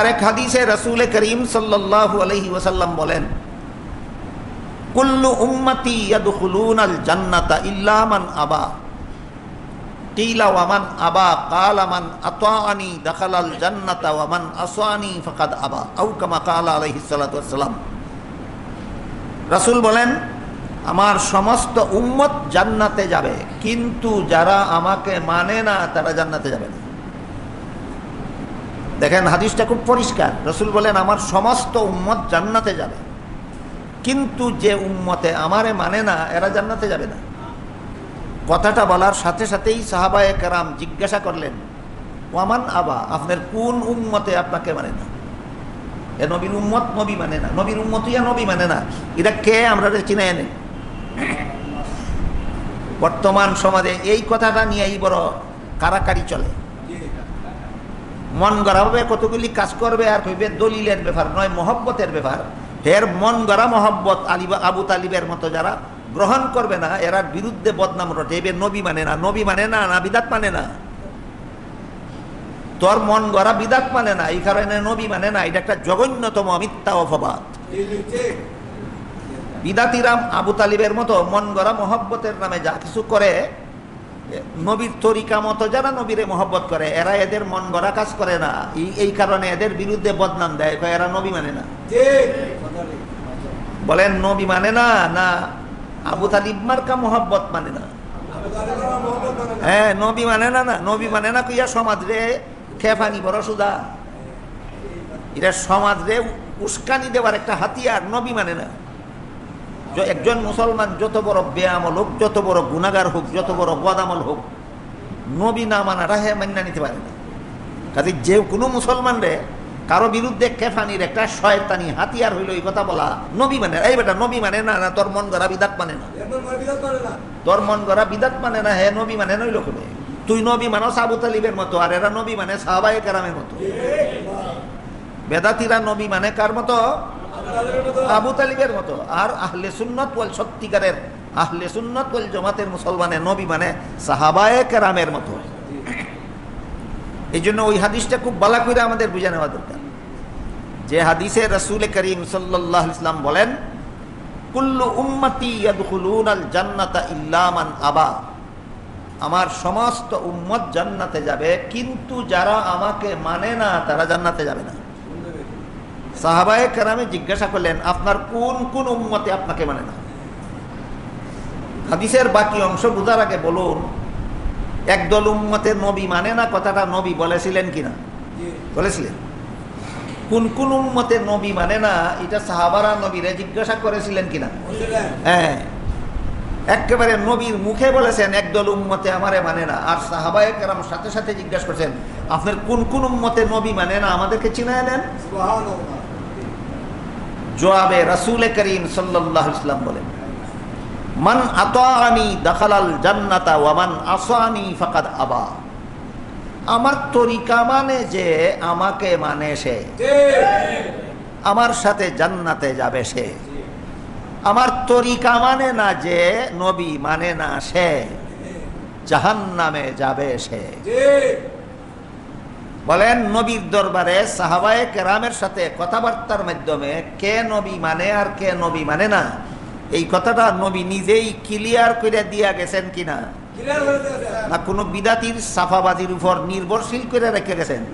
আরেক হাদিসে রসুল করিম ওয়াসাল্লাম বলেন, কুল্লু উম্মতি ইয়াদখুলুনাল জান্নাতা আবা। বলেন, আমার সমস্ত উম্মত জান্নাতে যাবে, কিন্তু যারা আমাকে মানে না, তারা জান্নাতে যাবে না। দেখেন, হাদিসটা খুব পরিষ্কার। রসুল বলেন, আমার সমস্ত উম্মত জান্নাতে যাবে। কিন্তু যে উম্মতে আমারে মানে না, এরা জান্নাতে যাবে না। কথাটা বলার সাথে সাথেই সাহাবায়ে কেরাম জিজ্ঞাসা করলেন, ওয়ামান আবা, আপনার কোন উম্মতে আপনাকে মানে না? এ নবীর উম্মত নবী মানে না। নবীর উম্মত ইয়া নবী মানে না। এটা কে আমরা চিনে এনে? বর্তমান সমাজে এই কথাটা নিয়েই বড় কারাকারি চলে। মন গড়া গড়াভাবে কতগুলি কাজ করবে আর কইবে দলিলের ব্যাপার, নয় মহব্বতের ব্যাপার। এর মন গড়া মহব্বত আলিবা আবু তালিবের মতো যারা গ্রহণ করবে না এরার বিরুদ্ধে বদনাম রটে এবার নবী মানে না, নবী মানে না না বিদাত মানে না। তোর মন গড়া বিদাত মানে না, এই কারণে নবী মানে না, এটা একটা জঘন্যতম মিথ্যা অপবাদ। বিদাতিরাম আবু তালিবের মতো মন গড়া, মহব্বতের নামে যা কিছু করে নবীর তরিকা মতো যারা নবীরে মহব্বত করে, এরা এদের মন গড়া কাজ করে না। এই- কারণে এদের বিরুদ্ধে বদনাম দেয় এরা নবী মানে না। বলেন নবী মানে না না আবু তালিব মার্কা মহব্বত মানে না। হ্যাঁ নবী মানে না না নবী মানে না, কইয়া সমাজ রে খেফানি বড় সুদা। এটা সমাজ রে উস্কানি দেওয়ার একটা হাতিয়ার, নবী মানে না। একজন মুসলমান যত বড় বেয়ামল হোক, যত বড় গুণাগার হোক, যত বড় বদামল হোক, নবী না মানাটা হে মান্না নিতে পারে না। কাজে যে কোনো মুসলমান রে কারও বিরুদ্ধে কেফানির একটা শয়তানি হাতিয়ার হইল এই কথা বলা নবী মানে। এই বেটা, নবী মানে না না, তোর মন গড়া বিদাত মানে না। তোর মন গড়া বিদাত মানে না, হে নবী মানে নইল কবে তুই নবী মানো সাবু তালিবের মতো, আর এরা নবী মানে সাহাবায়ে কেরামের মতো। বেদাতিরা নবী মানে কার মতো? আবু তালিবের মতো। আর আহলে সুন্নত সত্যিকারের আহলে সুন্নত জমাতের নবী মানে কেরামের মতো। এই জন্য ওই হাদিসটা খুব বালা করে আমাদের বুঝে নেওয়া দরকার। যে হাদিসে রসুল করিম সাল্লাহ ইসলাম বলেন, কুল্লু উম্মতি ইয়াদখুলুনাল জান্নাতা ইল্লা মান আবা। আমার সমস্ত উম্মত জান্নাতে যাবে, কিন্তু যারা আমাকে মানে না, তারা জান্নাতে যাবে না। সাহাবায়ে কেরামে জিজ্ঞাসা করলেন আপনার কোন কোন উম্মতে আপনাকে মানে না? হাদিসের বাকি অংশ বোঝার আগে বলুন একদল উম্মতের নবী মানে না কথাটা নবী বলেছিলেন কিনা? বলেছিলেন। কোন কোন উম্মতের নবী মানে না এটা সাহাবারা নবীরে জিজ্ঞাসা করেছিলেন কিনা? হ্যাঁ। একেবারে নবীর মুখে বলেছেন একদল উম্মতে আমারে মানে না। আর সাহাবায়ে কেরাম সাথে সাথে জিজ্ঞাসা করছেন আপনার কোন কোন উম্মতে নবী মানে না আমাদেরকে চিনায় নেন জবাবে রাসূল করিম আলাইহি ইসলাম বলেন, মান আতাআনি দাখালাল জান্নাতা ওয়া মান আসানি ফাকাদ আবা। আমার তরিকা মানে যে আমাকে মানে সে। আমার সাথে জান্নাতে যাবে সে। আমার তরিকা মানে না যে নবী মানে না সে। জাহান্নামে যাবে সে। বলেন নবীর দরবারে সাহাবায়ে কেরামের সাথে কথাবার্তার মাধ্যমে কে নবী মানে আর কে নবী মানে না। এই কথাটা নবী নিজেই ক্লিয়ার করে দিয়া গেছেন কিনা? না কোনো বিদাতির সাফাবাদীর উপর নির্ভরশীল করে রেখে গেছেন?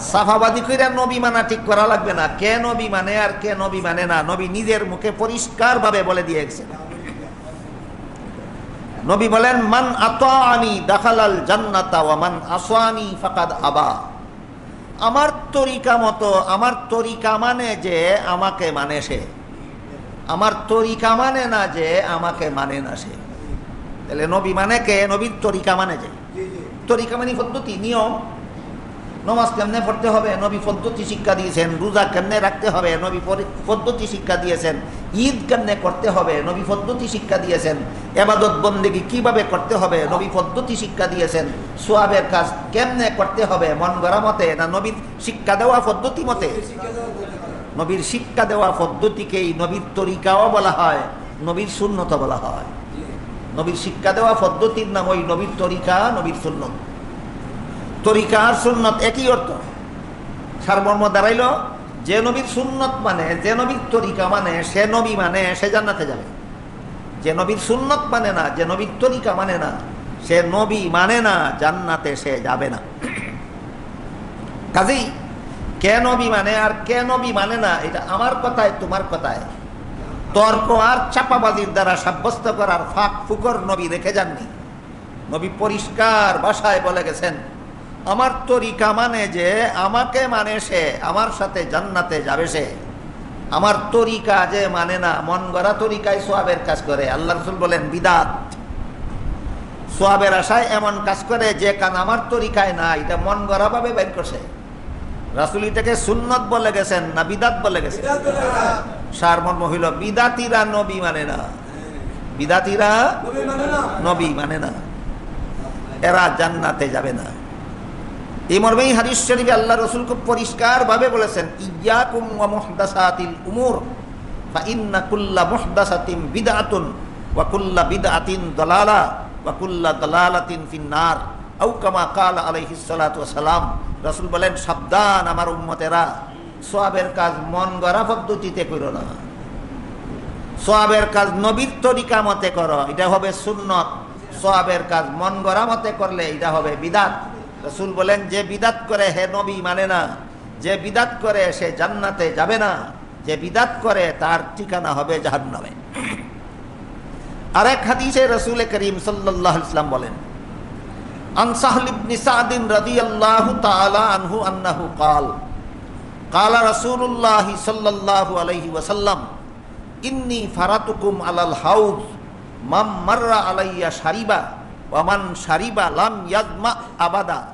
সাফাবাদী করে নবী মানা ঠিক করা লাগবে না। কে নবী মানে আর কে নবী মানে না। নবী নিজের মুখে পরিষ্কার ভাবে বলে দিয়ে গেছেন। নবী বলেন মান আতানি দাখালাল জান্নাতা ওয়া মান আসানি ফাকাদ আবা। আমার তরিকা মতো আমার তরিকা মানে যে আমাকে মানে সে। আমার তরিকা মানে না যে আমাকে মানে না সে। তাহলে নবী মানে কে? নবীর তরিকা মানে যে। তরিকা মানে পদ্ধতি নিয়ম। নমাজ কেমনে পড়তে হবে? নবী পদ্ধতি শিক্ষা দিয়েছেন, রোজা কেমনে রাখতে হবে? নবী পদ্ধতি শিক্ষা দিয়েছেন, ঈদ কেমনে করতে হবে? নবী পদ্ধতি শিক্ষা দিয়েছেন, এবাদত বন্দেগি কীভাবে করতে হবে? নবী পদ্ধতি শিক্ষা দিয়েছেন, সোয়াবের কাজ কেমনে করতে হবে? মন গড়া মতে না নবীর শিক্ষা দেওয়া পদ্ধতি মতে? নবীর শিক্ষা দেওয়া পদ্ধতিকেই নবীর তরিকাও বলা হয়, নবীর শূন্যতা বলা হয়। নবীর শিক্ষা দেওয়া পদ্ধতির নাম ওই নবীর তরিকা, নবীর সুন্নত। তরিকা আর সুন্নত একই অর্থ। সারমর্ম দাঁড়াইলো, যে নবীর সুন্নত মানে যে নবীর তরিকা মানে সে নবী মানে সে জান্নাতে যাবে। যে নবীর সুন্নত মানে না, যে নবীর তরিকা মানে না, সে নবী মানে না, জান্নাতে সে যাবে না। কাজেই, কে নবী মানে আর কে নবী মানে না, এটা আমার কথায়, তোমার কথায়। তর্ক আর চাপাবাজির দ্বারা সাব্যস্ত করার ফাঁক ফুকর নবী রেখে যাননি। নবী পরিষ্কার ভাষায় বলে গেছেন আমার তরিকা মানে যে আমাকে মানে সে আমার সাথে জান্নাতে যাবে সে। আমার তরিকা যে মানে না মন গড়া তরিকায় সোয়াবের কাজ করে। আল্লাহ রসুল বলেন বিদাত। সোয়াবের আশায় এমন কাজ করে যে কান আমার তরিকায় না এটা মন গড়া ভাবে বের করছে। রাসুল এটাকে সুন্নত বলে গেছেন না বিদাত বলে গেছেন? সারমর্ম হইল বিদাতিরা নবী মানে না। বিদাতিরা নবী মানে না। এরা জান্নাতে যাবে না। এই মর্মেই হাদিস শরীফে আল্লাহ রসুল খুব পরিষ্কার ভাবে বলেছেন, ইয়াকুম ফিন্নার। বলেন, সাবধান আমার উম্মতেরা, সোয়াবের কাজ মন গড়া পদ্ধতিতে করো না। সোয়াবের কাজ নবীর তরিকা মতে করো, এটা হবে সুন্নত। সোয়াবের কাজ মন গড়া মতে করলে এটা হবে বিদাত। রসুল বলেন, যে বিদাত করে হে নবী মানে না। যে বিদাত করে সে জান্নাতে যাবে না। যে বিদাত করে তার ঠিকানা হবে জাহান্নামে। আরেক হাদিসে রসুল করিম সাল্লাহ ইসলাম বলেন আবাদা।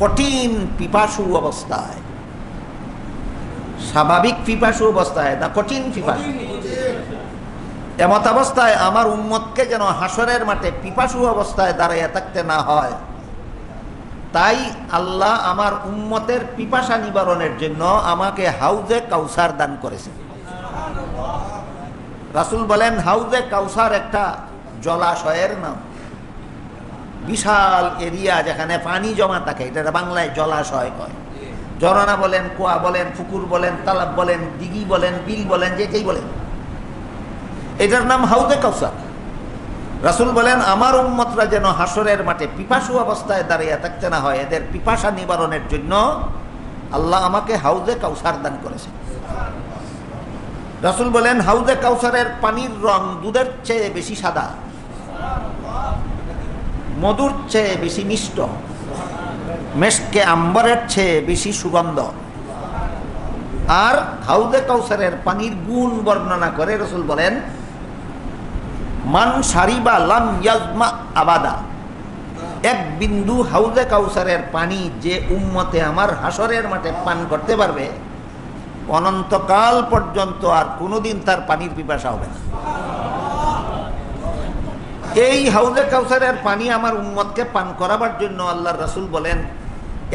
কঠিন পিপাসু অবস্থায়। স্বাভাবিক পিপাসু অবস্থায় না কঠিন পিপাসু। এমত অবস্থায় আমার উম্মতকে যেন হাসরের মাঠে পিপাসু অবস্থায় দাঁড়িয়ে থাকতে না হয়। তাই আল্লাহ আমার উম্মতের পিপাসা নিবারণের জন্য আমাকে হাউজে কাউসার দান করেছেন। রাসুল বলেন হাউজে কাউসার একটা জলাশয়ের নাম। বিশাল এরিয়া যেখানে পানি জমা থাকে, এটা বাংলায় জলাশয় কয়। ঝরনা বলেন, কুয়া বলেন, পুকুর বলেন, তালাব বলেন, দিঘি বলেন, বিল বলেন যেটাই বলেন। এটার নাম হাউজে কাউসার। রাসুল বলেন, আমার উম্মতরা যেন হাসরের মাঠে পিপাসু অবস্থায় দাঁড়িয়ে থাকতে না হয়, এদের পিপাসা নিবারণের জন্য আল্লাহ আমাকে হাউজে কাউসার দান করেছেন। রাসুল বলেন হাউজে কাউসারের পানির রং দুধের চেয়ে বেশি সাদা। মধুর চেয়ে বেশি মিষ্ট মেশকে আম্বরের চেয়ে বেশি সুগন্ধ। আর হাউদে কাউসারের পানির গুণ বর্ণনা করে রসুল বলেন, মান সারিবা লাম ইয়াজমা আবাদা। এক বিন্দু হাউজে কাউসারের পানি যে উম্মতে আমার হাসরের মাঠে পান করতে পারবে, অনন্তকাল পর্যন্ত আর কোনোদিন তার পানির পিপাসা হবে না। এই হাউজে কাউসারের পানি আমার উম্মতকে পান করাবার জন্য আল্লাহ রসুল বলেন,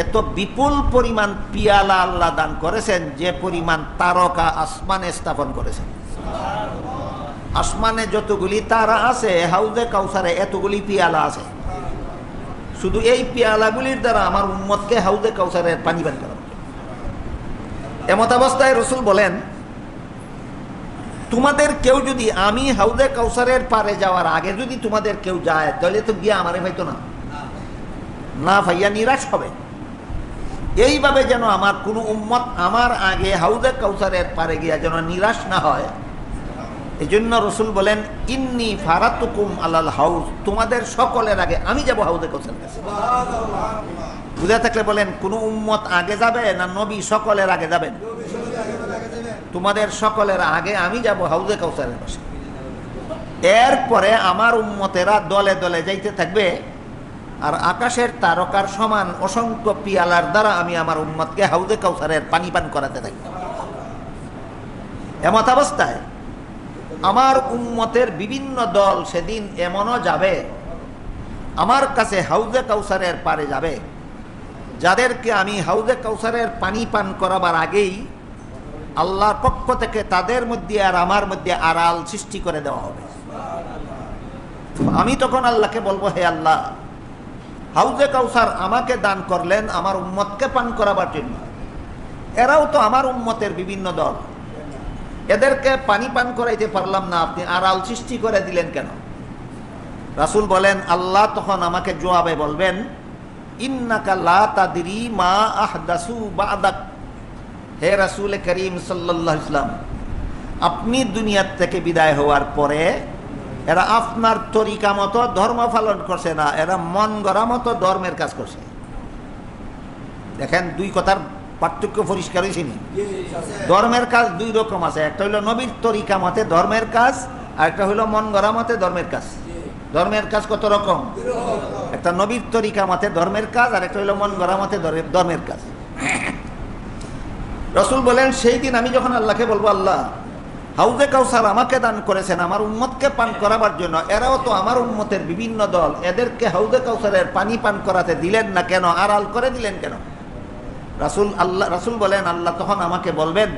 এত বিপুল পরিমাণ পিয়ালা আল্লাহ দান করেছেন, যে পরিমাণ তারকা আসমানে স্থাপন করেছেন। আসমানে যতগুলি তারা আছে, হাউজে কাউসারে এতগুলি পিয়ালা আছে। শুধু এই পিয়ালাগুলির দ্বারা আমার উম্মতকে হাউজে কাউসারের পানি পান করা এমত অবস্থায় রসুল বলেন তোমাদের কেউ যদি আমি হাউজে কাউসারের পারে যাওয়ার আগে যদি তোমাদের কেউ যায়, তাহলে তো গিয়ে আমারে পাইতো না। না ভাইয়া নিরাশ হবে। এইভাবে যেন আমার কোনো উম্মত আমার আগে হাউজে কাউসারের পারে গিয়া যেন নিরাশ না হয় এই জন্য রসুল বলেন, ইন্নি ফারাতুকুম আলাল হাউস তোমাদের সকলের আগে আমি যাব হাউজে কাউসারের কাছে। বুঝে থাকলে বলেন, কোন উম্মত আগে যাবে না নবী সকলের আগে যাবেন? তোমাদের সকলের আগে আমি যাব হাউজে কাউসারের পাশে। এরপরে আমার উম্মতেরা দলে দলে যাইতে থাকবে, আর আকাশের তারকার সমান অসংখ্য পিয়ালার দ্বারা আমি আমার উম্মতকে হাউদে কাউসারের পানি পান করাতে থাকি। এমত অবস্থায় আমার উম্মতের বিভিন্ন দল সেদিন এমনও যাবে, আমার কাছে হাউজে কাউসারের পারে যাবে, যাদেরকে আমি হাউজে কাউসারের পানি পান করাবার আগেই আল্লাহর পক্ষ থেকে তাদের মধ্যে আর আমার মধ্যে আড়াল সৃষ্টি করে দেওয়া হবে। আমি তখন আল্লাহকে বলব, হে আল্লাহ, হাউজে কাউসার আমাকে দান করলেন, আমার উম্মতকে পান করাবার জন্য। এরাও তো আমার উম্মতের বিভিন্ন দল। এদেরকে পানি পান করাইতে পারলাম না, আপনি আড়াল সৃষ্টি করে দিলেন কেন? রাসুল বলেন, আল্লাহ তখন আমাকে জবাবে বলবেন, ইন্নাকা লা তাদিরি মা আহদাসু বাদাক। হে রাসুল করিম আলাইহি ইসলাম আপনি দুনিয়ার থেকে বিদায় হওয়ার পরে এরা আপনার তরিকা মতো ধর্ম পালন করছে না, এরা মন গড়া মতো ধর্মের কাজ করছে। দেখেন দুই কথার পার্থক্য পরিষ্কার হয়েছে নি? ধর্মের কাজ দুই রকম আছে, একটা হইল নবীর তরিকা মতে ধর্মের কাজ, আর একটা হইল মন গড়া মতে ধর্মের কাজ। ধর্মের কাজ কত রকম? একটা নবীর তরিকা মতে ধর্মের কাজ, আর একটা হইল মন গড়া মতে ধর্মের কাজ। রসুল বলেন, সেই দিন আমি যখন আল্লাহকে বলব, আল্লাহ, হাউজে কাউসার আমাকে দান করেছেন, আমার উম্মতকে পান করাবার জন্য, এরাও তো আমার উম্মতের বিভিন্ন দল, এদেরকে হাউজে কাউসারের পানি পান করাতে দিলেন না কেন, আড়াল করে দিলেন কেন? রাসুল আল্লাহ, রাসুল বলেন, আল্লাহ তখন আমাকে বলবেন,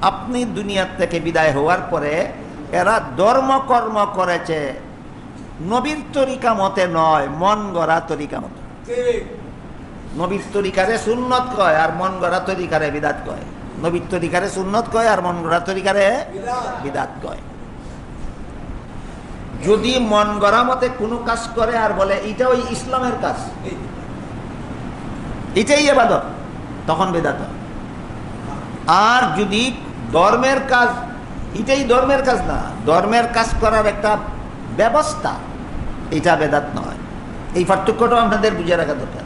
আপনি দুনিয়ার থেকে বিদায় হওয়ার পরে, এরা ধর্মকর্ম করেছে, নবীর তরিকা মতে নয়, মন গড়া তরিকা মতে। নবীর তরিকারে সুন্নত কয় আর মন গড়া তরিকারে বিদাত কয়? নবীর তরিকারে সুন্নত কয় আর মন গড়া তরিকারে বিদাত কয়? যদি মন গড়া মতে কোনো কাজ করে আর বলে, এটা ওই ইসলামের কাজ। এটাই এবাদত, তখন বেদাত আর যদি ধর্মের কাজ, এটাই ধর্মের কাজ না, ধর্মের কাজ করার একটা ব্যবস্থা, এটা বেদাত নয়। এই পার্থক্যটাও আপনাদের বুঝে রাখা দরকার।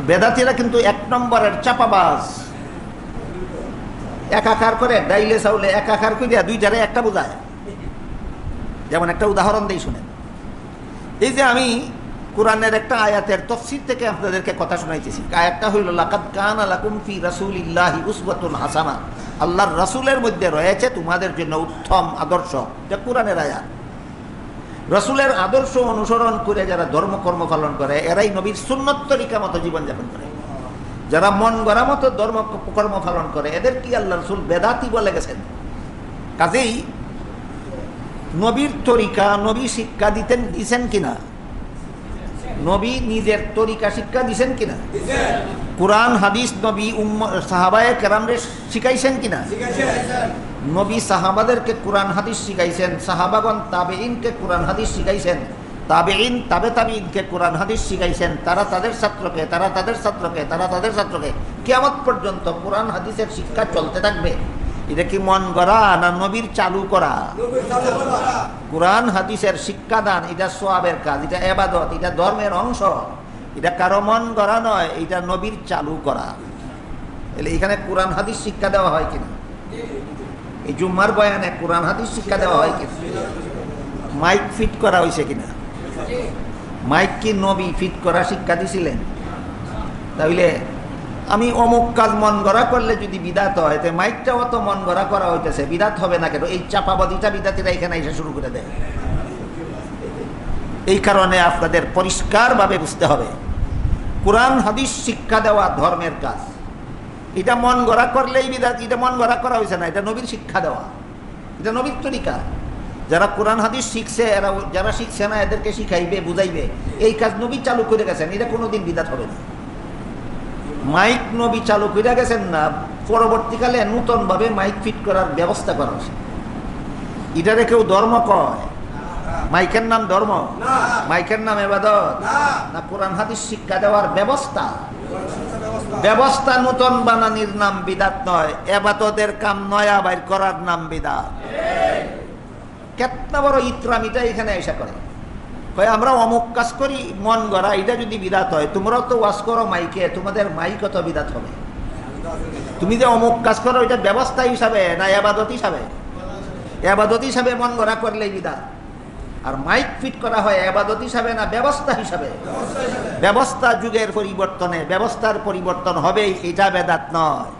বেদাতিরা কিন্তু এক নম্বরের চাপাবাজ। একাকার করে, ডাইলে চাউলে একাকার করিয়া দুইটারে একটা বোঝায়। যেমন একটা উদাহরণ দিই শুনেন। এই যে আমি কোরআনের একটা আয়াতের তফসির থেকে আপনাদেরকে কথা শোনাইতেছি। আয়াতটা হইল, লাকাদ কান আলাকুম ফি রাসূলিল্লাহি উসওয়াতুন হাসানা। আল্লাহর রাসূলের মধ্যে রয়েছে তোমাদের জন্য উত্তম আদর্শ। এটা কোরআনের আয়াত। রসুলের আদর্শ অনুসরণ করে যারা ধর্মকর্ম পালন করে এরাই নবীর সুন্নত তরিকা মতো জীবনযাপন করে। যারা মন গড়া মতো ধর্ম কর্ম পালন করে এদের কি আল্লাহ রসুল বেদাতি বলে গেছেন? কাজেই নবীর তরিকা নবী শিক্ষা দিতেন দিছেন কিনা? নবী নিজের তরিকা শিক্ষা দিছেন কিনা? কোরআন হাদিস নবী উম্ম সাহাবায়ে কেরামরে শিখাইছেন কিনা? নবী সাহাবাদেরকে কোরআন হাদিস শিখাইছেন সাহাবাগন তাবে ইনকে কোরআন হাদিস শিখাইছেন তাবেইন তাবে তাবেইনকে কোরআন হাদিস শিখাইছেন, তারা তাদের ছাত্রকে, তারা তাদের ছাত্রকে, তারা তাদের ছাত্রকে কেয়ামত পর্যন্ত কোরআন হাদিসের শিক্ষা চলতে থাকবে। এটা কি মন গড়া না নবীর চালু করা? কোরআন হাদিসের শিক্ষাদান, এটা সোয়াবের কাজ, এটা এবাদত, এটা ধর্মের অংশ। এটা কারও মন গড়া নয়, এটা নবীর চালু করা। এখানে কোরআন হাদিস শিক্ষা দেওয়া হয় কিনা? এই জুম্মার বয়ানে কোরআন হাদিস শিক্ষা দেওয়া হয় কিনা মাইক ফিট করা হয়েছে কিনা? মাইক কি নবী ফিট করা শিক্ষা দিছিলেন? তাহলে আমি অমুক কাজ মন গড়া করলে যদি বিদাত হয়, তো মাইকটাও তো মন গড়া করা হইতেছে, বিদাত হবে না কেন? এই চাপাবাদিটা বিদাতিরা এখানে এসে শুরু করে দেয়। এই কারণে আপনাদের পরিষ্কারভাবে বুঝতে হবে, কোরআন হাদিস শিক্ষা দেওয়া ধর্মের কাজ। এটা মন গড়া করলেই বিদাত এটা মন গড়া করা হয়েছে না এটা নবীর শিক্ষা দেওয়া। এটা নবীর তরিকা। যারা কোরআন হাদিস শিখছে এরা যারা শিখছে না এদেরকে শিখাইবে বুঝাইবে। এই কাজ নবী চালু করে গেছেন এটা কোনোদিন বিদাত হবে না। মাইক নবী চালু করে গেছেন না পরবর্তীকালে নূতনভাবে মাইক ফিট করার ব্যবস্থা করা হয়েছে। এটারে কেউ ধর্ম কয়? মাইকের নাম ধর্ম? মাইকের নাম এবাদত? না কোরআন হাদিস শিক্ষা দেওয়ার ব্যবস্থা? ব্যবস্থা নূতন বানানির নাম বিদাত নয়, এবাদতের কাম নয়া বাইর করার নাম বিদাত। কেতনা বড় ইত্রামিটা এখানে এসে করে কয়, আমরা অমুক কাজ করি, মন গড়া, এটা যদি বিদাত হয়, তোমরাও তো ওয়াশ করো মাইকে, তোমাদের মাইক কত বিদাত হবে? তুমি যে অমুক কাজ করো, এটা ব্যবস্থা হিসাবে না এবাদত হিসাবে? এবাদত হিসাবে মন গড়া করলেই বিদাত। আর মাইক ফিট করা হয় আবাদত হিসাবে না ব্যবস্থা হিসাবে? ব্যবস্থা যুগের পরিবর্তনে, ব্যবস্থার পরিবর্তন হবেই এটা বেদাত নয়।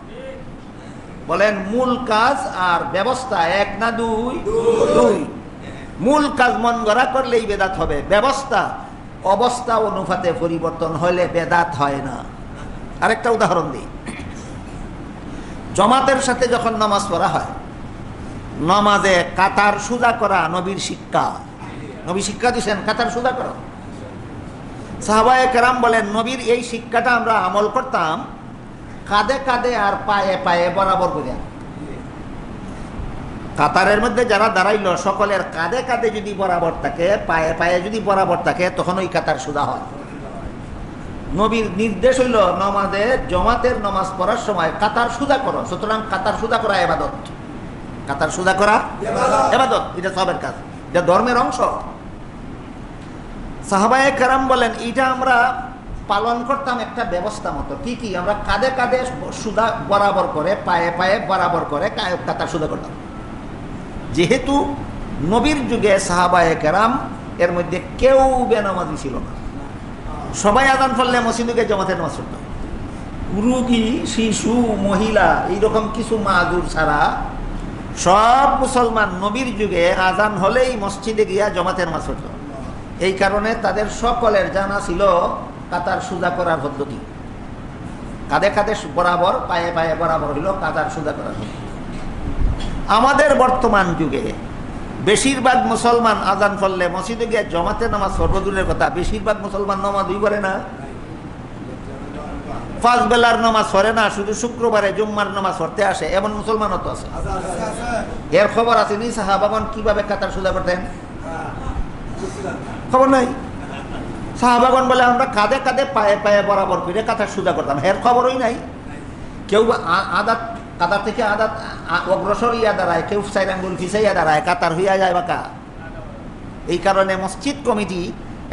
বলেন, মূল কাজ আর ব্যবস্থা এক না দুই? দুই। মূল কাজ মন গড়া করলেই বেদাত হবে। ব্যবস্থা, অবস্থা অনুপাতে পরিবর্তন হলে বেদাত হয় না। আরেকটা উদাহরণ দিই। জমাতের সাথে যখন নামাজ পড়া হয়, নামাজে কাতার সুজা করা নবীর শিক্ষা। নবী শিক্ষা দিচ্ছেন কাতার সুদা করো। সাহাবায়ে কেরাম বলেন নবীর এই শিক্ষাটা আমরা আমল করতাম কাঁধে কাঁধে আর পায়ে পায়ে বরাবর করিয়া কাতারের মধ্যে যারা দাঁড়াইল সকলের কাঁধে কাঁধে যদি বরাবর থাকে পায়ে পায়ে যদি বরাবর থাকে তখন ওই কাতার সুদা হয়। নবীর নির্দেশ হইল নমাজে জমাতের নমাজ পড়ার সময় কাতার সুদা করো। সুতরাং কাতার সুদা করা এবাদত। কাতার সুদা করা এবাদত এটা সবের কাজ। এটা ধর্মের অংশ। সাহাবায়ে কারাম বলেন, এটা আমরা পালন করতাম একটা ব্যবস্থা মতো। কি কি? আমরা কাঁধে কাঁধে সুদা বরাবর করে, পায়ে পায়ে বরাবর করে কাতার সুদা করতাম। যেহেতু নবীর যুগে সাহাবায়ে কারাম, এর মধ্যে কেউ বেনামাজি ছিল না। সবাই আদান ফললে মসজিদকে জমাতে নামাজ পড়তো। রুগী শিশু, মহিলা, এইরকম কিছু মাদুর ছাড়া সব মুসলমান নবীর যুগে আজান হলেই মসজিদে গিয়া জমাতে নামাজ পড়তো। এই কারণে তাদের সকলের জানা ছিল কাতার সুজা করার পদ্ধতি। কাঁধে কাঁধে বরাবর, পায়ে পায়ে বরাবর হইল কাতার সুজা করার পদ্ধতি। আমাদের বর্তমান যুগে বেশিরভাগ মুসলমান আজান ফললে মসজিদে গিয়ে জমাতে নামাজ সর্বদূরের কথা, বেশিরভাগ মুসলমান নামাজ নামাজই করে না। পাঁচ বেলার নামাজ সরে না, শুধু শুক্রবারে জুম্মার নামাজ পড়তে আসে, এমন মুসলমানও তো আছে। এর খবর আছে নি সাহাবাগন কীভাবে কাতার সুদা করতেন? খবর নাই? সাহাবাগন বলে, আমরা কাঁধে কাঁধে পায়ে পায়ে বরাবর করে কাতার সুদা করতাম। এর খবরই নাই। কেউ আদাত কাতার থেকে আদাত অগ্রসর ইয়া দাঁড়ায়, কেউ সাইড আঙ্গুল ফিসাইয়া দাঁড়ায় কাতার হইয়া যায় বাঁকা এই কারণে মসজিদ কমিটি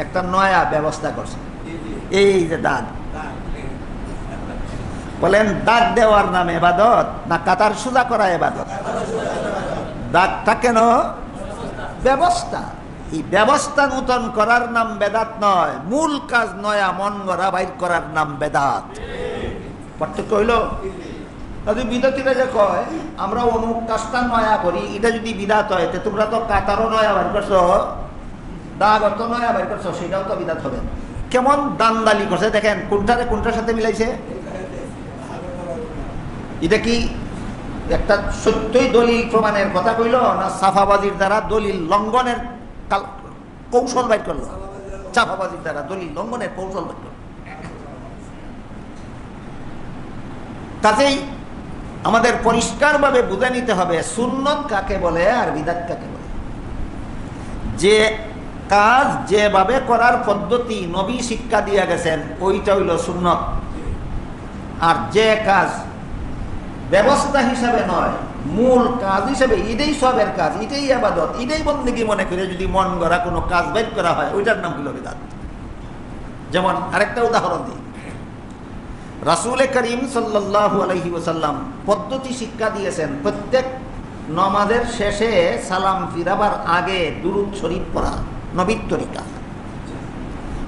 একটা নয়া ব্যবস্থা করছে। এই যে দাগ। বলেন, দাগ দেওয়ার নাম এবাদত না কাতার সোজা করা এবাদত? দাগটা কেন? ব্যবস্থা। এই ব্যবস্থা নূতন করার নাম বেদাত নয়, মূল কাজ নয়া মন গড়া বাইর করার নাম বেদাত। পার্থক্য হইল, যদি বিদতিরা যে কয়, আমরা অমুক কাজটা নয়া করি, এটা যদি বিদাত হয়, তো তোমরা তো কাতারও নয়া বাইর করছ দাগ অত নয়া বাইর করছ, সেটাও তো বিদাত হবে। কেমন দান্দালি করছে, দেখেন, কোনটারে কোনটার সাথে মিলাইছে? এটা কি একটা সত্যই দলিল প্রমাণের কথা কইল, না সাফাবাজির দ্বারা দলিল লঙ্ঘনের কাল- কৌশল বাইর করল। চাপাবাজির দ্বারা দলিল লঙ্ঘনের কৌশল বাইর করল কাজেই আমাদের পরিষ্কারভাবে বুঝে নিতে হবে, সুন্নত কাকে বলে আর বিদাত কাকে বলে। যে কাজ যেভাবে করার পদ্ধতি নবী শিক্ষা দিয়ে গেছেন, ওইটা হইল সুন্নত। আর যে কাজ ব্যবস্থা হিসাবে নয় মূল কাজ হিসেবে এটাই সবের কাজ, এটাই আবাদত, এটাই বন্দিগি মনে করে যদি মন গড়া কোনো কাজ বের করা হয়, ওইটার নাম হইল বিদাত। যেমন আরেকটা উদাহরণ দিই। রাসুল করিম সাল্লাহ আলহি ওসাল্লাম পদ্ধতি শিক্ষা দিয়েছেন, প্রত্যেক নমাজের শেষে সালাম ফিরাবার আগে দুরুদ শরীফ পড়া, নবীর তরিকা।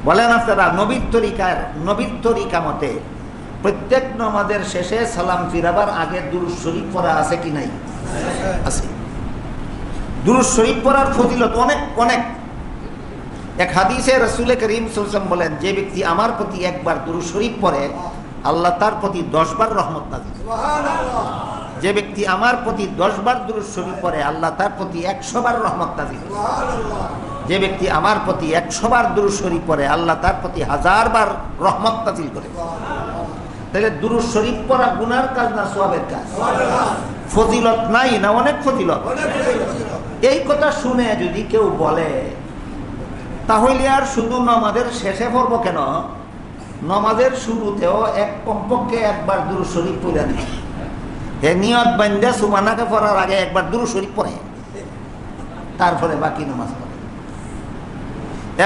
বলেন আপনারা, নবীর তরিকার, নবীর তরিকা মতে প্রত্যেক নমাজের শেষে সালাম ফিরাবার আগে দুরুদ শরীফ পড়া আছে কি নাই? আছে। দুরুদ শরীফ পড়ার ফজিলত অনেক অনেক। এক হাদিসে রসুলে করিম সুলসাম বলেন যে ব্যক্তি আমার প্রতি একবার দুরুদ শরীফ পড়ে আল্লাহ তার প্রতি দশবার রহমত নাজিল। যে ব্যক্তি আমার প্রতি দশবার দুরুদ শরীফ পড়ে আল্লাহ তার প্রতি একশো বার রহমত নাজিল। যে ব্যক্তি আমার প্রতি একশো বার দুরুদ শরীফ পড়ে আল্লাহ তার প্রতি হাজার বার রহমত নাজিল করে। তাহলে দুরুদ শরীফ পড়া গুনার কাজ না সোয়াবের কাজ? ফজিলত নাই না অনেক ফজিলত? এই কথা শুনে যদি কেউ বলে, তাহলে আর শুধু নমাজের শেষে পড়ব কেন? নমাজের শুরুতেও এক কমপক্ষে একবার দুরু শরীফ পড়ে নেই হে নিয়ত বান্ধে সুমানাকে পড়ার আগে একবার দুরু শরীফ পড়ে। তারপরে বাকি নামাজ পড়ে।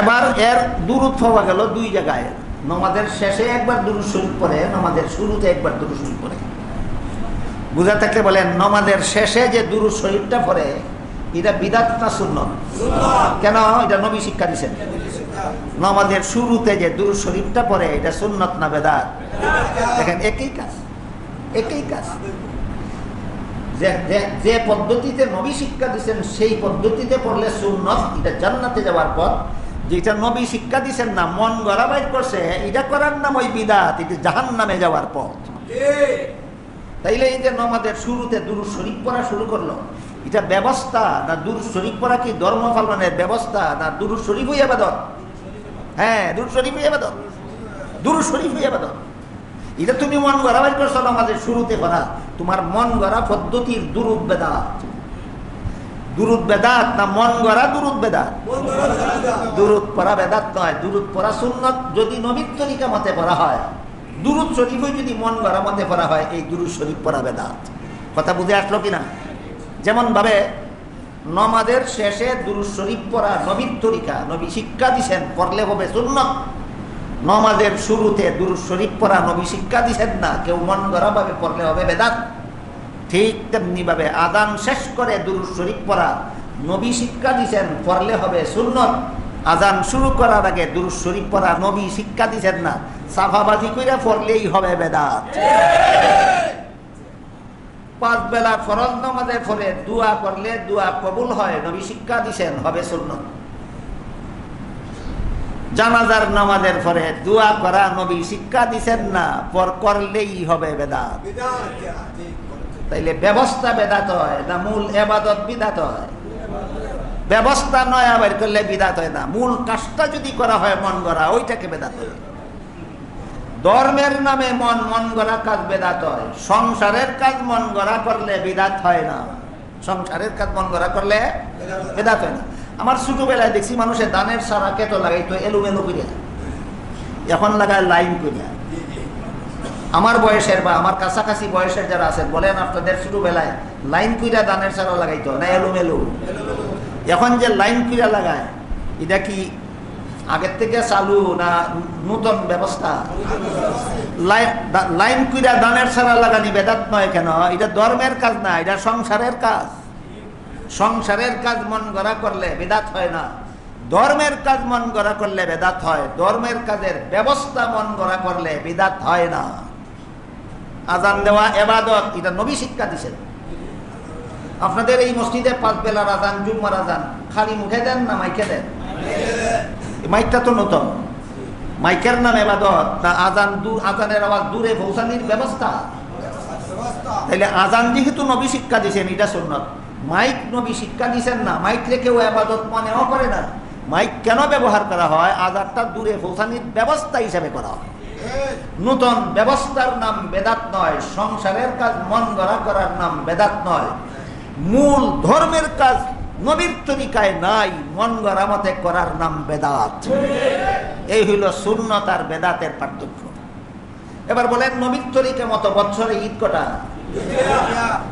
এবার এর দূরত হওয়া গেল দুই জায়গায়। নমাজের শেষে একবার দুরু শরীফ পড়ে নমাজের শুরুতে একবার দুরু শরীফ পড়ে। বুঝা থাকলে বলেন নমাজের শেষে যে দুরু শরীফটা পড়ে এটা বিদাত না শূন্য কেন? এটা নবী শিক্ষা দিচ্ছেন নামাজের শুরুতে যে দুরু শরীফটা পড়ে এটা সুন্নত না বেদাত? দেখেন একই কাজ একই কাজ। যে পদ্ধতিতে নবী শিক্ষা দিচ্ছেন সেই পদ্ধতিতে পড়লে সুন্নত এটা জান্নাতে যাওয়ার পর যেটা নবী শিক্ষা দিচ্ছেন না, মন গড়া বাইর করছে, এটা করার নাম ওই বিদাত, এটা জাহান নামে যাওয়ার পথ। তাইলে এই যে নমাজের শুরুতে দুরু শরীফ পড়া শুরু করল, এটা ব্যবস্থা না দুরু শরীফ পড়া কি ধর্ম পালনের ব্যবস্থা না দুরু শরীফ হইয়া বাদত হ্যাঁ দুরু শরীফ হইয়া বাদত দুরু শরীফ হইয়া বাদত এটা তুমি মন গড়া বাইর করছ নামাজের শুরুতে করা তোমার মন গড়া পদ্ধতির দুরুদ বেদাত। দুরুদ বেদাত না মন গড়া দুরুদ বেদাত? দুরুদ পড়া বেদাত নয়, দুরুদ পড়া সুন্নত যদি নবীর তরিকা মতে পড়া হয়। দুরুদ শরীফও যদি মন গড়া মতে পড়া হয়, এই দুরুদ শরীফ পড়া বেদাত। কথা বুঝে আসলো কিনা? যেমন ভাবে নমাদের শেষে দুরুদ শরীফ পড়া নবীর তরিকা, নবী শিক্ষা দিছেন, পড়লে হবে সুন্নত। নমাজের শুরুতে দুরুদ শরীফ পড়া নবী শিক্ষা দিছেন না, কেউ মন গড়া ভাবে পড়লে হবে বেদাত। ঠিক তেমনি ভাবে আদান শেষ করে দুরুদ শরীফ পড়া। নবী শিক্ষা দিছেন, পড়লে হবে সুন্নত। আজান শুরু করার আগে দুরুদ শরীফ পড়া, নবী শিক্ষা দিছেন না। সাফাবাজি করে পড়লেই হবে বেদাত। পাঁচ বেলা ফরজ নামাজে পড়ে দোয়া করলে দোয়া কবুল হয়, নবী শিক্ষা দিছেন, হবে সুন্নত। জানাজার নামাজের পরে দোয়া করা নবী শিক্ষা দিছেন না, পর করলেই হবে বেদাত। তাইলে ব্যবস্থা বেদাত হয় না, মূল এবাদত বিদাত হয়। ব্যবস্থা নয় আবার করলে বিদাত হয় না। মূল কাজটা যদি করা হয় মন গড়া, ওইটাকে বেদাত হয়। ধর্মের নামে মন মন গড়া কাজ বেদাত হয়। সংসারের কাজ মন গড়া করলে বিদাত হয় না। সংসারের কাজ মন গড়া করলে বেদাত হয় না। আমার ছোটবেলায় দেখছি মানুষের দানের সারা কেটো লাগাইতো, এলোমেলো করিয়া এখন লাগায় লাইন করিয়া আমার বয়সের বা আমার কাছাকাছি বয়সের যারা আছেন বলেন আপনাদের ছোটবেলায় লাইন কুইরা দানের সারা লাগাইতো না এলোমেলো? এখন যে লাইন কুইরা লাগায় এটা কি আগের থেকে চালু না নূতন ব্যবস্থা? লাইন লাইন কুইরা দানের সারা লাগানি বেদাত নয় কেন? এটা ধর্মের কাজ না এটা সংসারের কাজ। সংসারের কাজ মন গড়া করলে বেদাত হয় না। ধর্মের কাজ মন গড়া করলে বেদাত হয় ধর্মের কাজের ব্যবস্থা মন গড়া করলে বিদাত হয় না। আজান দেওয়া এবাদত, এটা নবী শিক্ষা দিছেন। আপনাদের এই মসজিদে পাঁচ বেলার আজান, জুম্মার আজান, খালি মুখে দেন না মাইকে দেন? মাইকটা তো নতুন। মাইকের নাম এবাদত না আজান আজানের আওয়াজ দূরে পৌঁছানির ব্যবস্থা। তাইলে আজান যেহেতু নবী শিক্ষা দিছেন, এটা সুন্নত। মাইক নবী শিক্ষা দিছেন না, মাইক রেখেও আবাদত মনেও করে না। মাইক কেন ব্যবহার করা হয়? আজানটা দূরে পৌঁছানির ব্যবস্থা হিসেবে করা হয়। নূতন ব্যবস্থার নাম বেদাত নয়, সংসারের কাজ মন গড়া করার নাম বেদাত নয়। মূল ধর্মের কাজ নবীর তরিকায় নাই, মন গড়া মতে করার নাম বেদাত। এই হইল শূন্যত আর বেদাতের পার্থক্য। এবার বলেন, নবীর তরিকা মতো বছরে ঈদ কটা?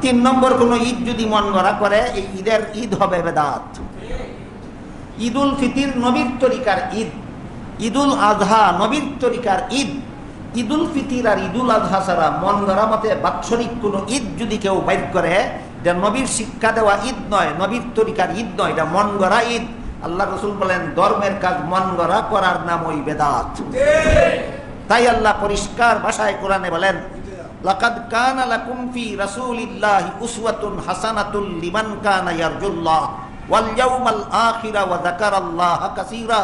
তিন নম্বর, কোন ঈদ যদি মন গড়া করে, এই ঈদের ঈদ হবে বেদাত। ঈদুল ফিতির নবীর তরিকার ঈদ। ঈদুল আজহা নবীর তরিকার ঈদ। ঈদুল ফিতির আর ঈদুল আজহা ছাড়া মন গড়া মতে বাৎসরিক কোনো ঈদ যদি কেউ বাইর করে এটা নবীর শিক্ষা দেওয়া ঈদ নয়, নবীর তরিকার ঈদ নয়, এটা মন গড়া ঈদ। আল্লাহ রসুল বলেন, ধর্মের কাজ মন গড়া করার নাম ওই বেদাত। তাই আল্লাহ পরিষ্কার ভাষায় কোরআনে বলেন, লাকাদ কানা লাকুম ফি রাসূলিল্লাহি উসওয়াতুন হাসানাতুল লিমান কানা ইয়ারজুল্লাহ, ওয়াল ইয়াউমাল আখিরা ওয়া যাকারাল্লাহা কাসীরা।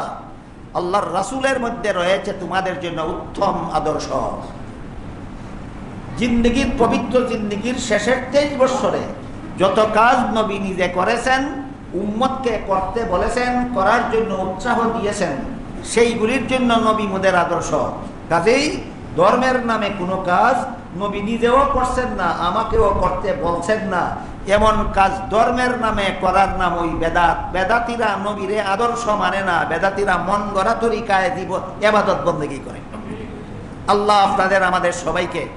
আল্লাহর রাসূলের মধ্যে রয়েছে তোমাদের জন্য উত্তম আদর্শ। জিন্দগির, পবিত্র জিন্দগির শেষের তেইশ বৎসরে যত কাজ নবী নিজে করেছেন, উম্মতকে করতে বলেছেন, করার জন্য উৎসাহ দিয়েছেন, সেইগুলির জন্য নবী মোদের আদর্শ। কাজেই ধর্মের নামে কোনো কাজ নবী নিজেও করছেন না, আমাকেও করতে বলছেন না এমন কাজ ধর্মের নামে করার নাম ওই বেদাত। বেদাতিরা নবীরে আদর্শ মানে না, বেদাতিরা মন গড়া তরিকায় জীবন, এবাদত বন্দেগী করে। আল্লাহ আপনাদের আমাদের সবাইকে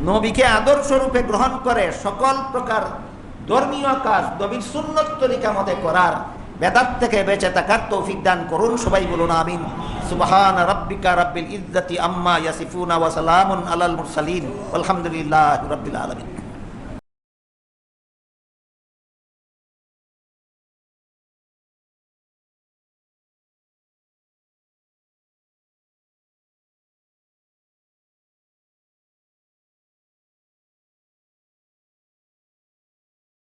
নবীকে আদর্শ রূপে গ্রহণ করে সকল প্রকার ধর্মীয় কাজ, নবীর সুন্নত তরিকা মতে করার। বেদাত থেকে বেঁচে থাকার তৌফিক দান করুন, সবাই বলুন আমিন। সুবহান রাব্বিকা রাব্বিল ইজ্জাতি আম্মা ইয়াসিফুনা ওয়া সালামুন আলাল মুরসালিন। আলহামদুলিল্লাহ রাব্বিল আলামিন।